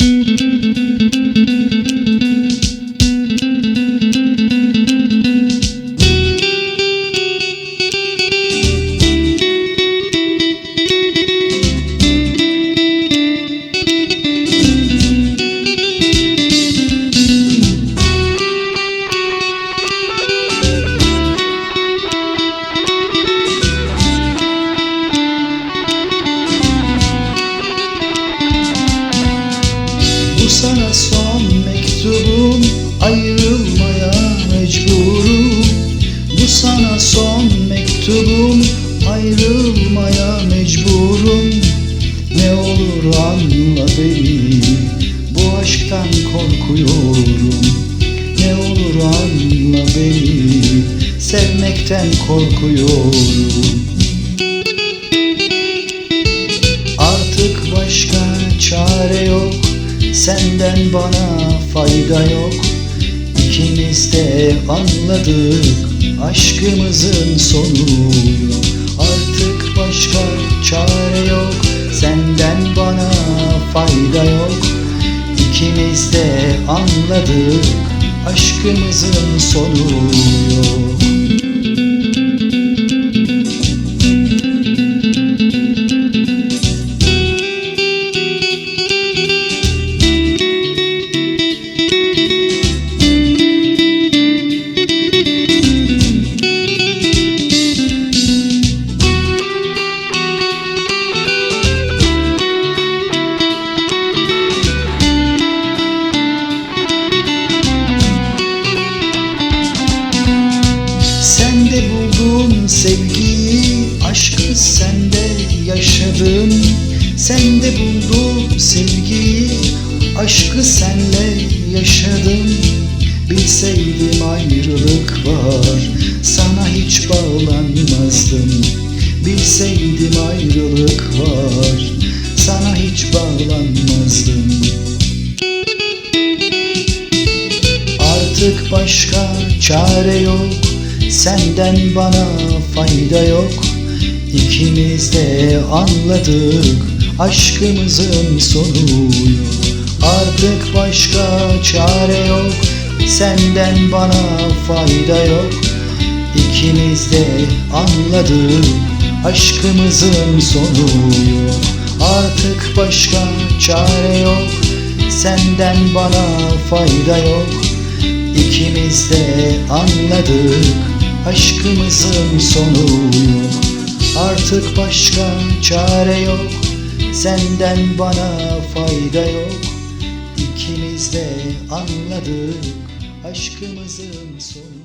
Bu sana son mektubum Ayrılmaya mecburum. Bu sana son mektubum Ayrılmaya mecburum. Ne olur anla beni Bu aşktan korkuyorum. Ne olur anla beni Sevmekten korkuyorum Senden bana fayda yok. İkimiz de anladık Aşkımızın sonu. Artık başka çare yok. Senden bana fayda yok. İkimiz de anladık Aşkımızın sonu. yok sevgiyi, aşkı sende yaşadım. Sende buldum sevgiyi, aşkı senle yaşadım. Bilseydim ayrılık var, sana hiç bağlanmazdım. Bilseydim ayrılık var, sana hiç bağlanmazdım. Artık başka çare yok Senden bana fayda yok. İkimiz de anladık Aşkımızın sonu Artık başka çare yok. Senden bana fayda yok. İkimiz de anladık Aşkımızın sonu yok Artık başka çare yok. Senden bana fayda yok. İkimiz de anladık Aşkımızın sonu yok. Artık başka çare yok. Senden bana fayda yok. İkimiz de anladık Aşkımızın sonu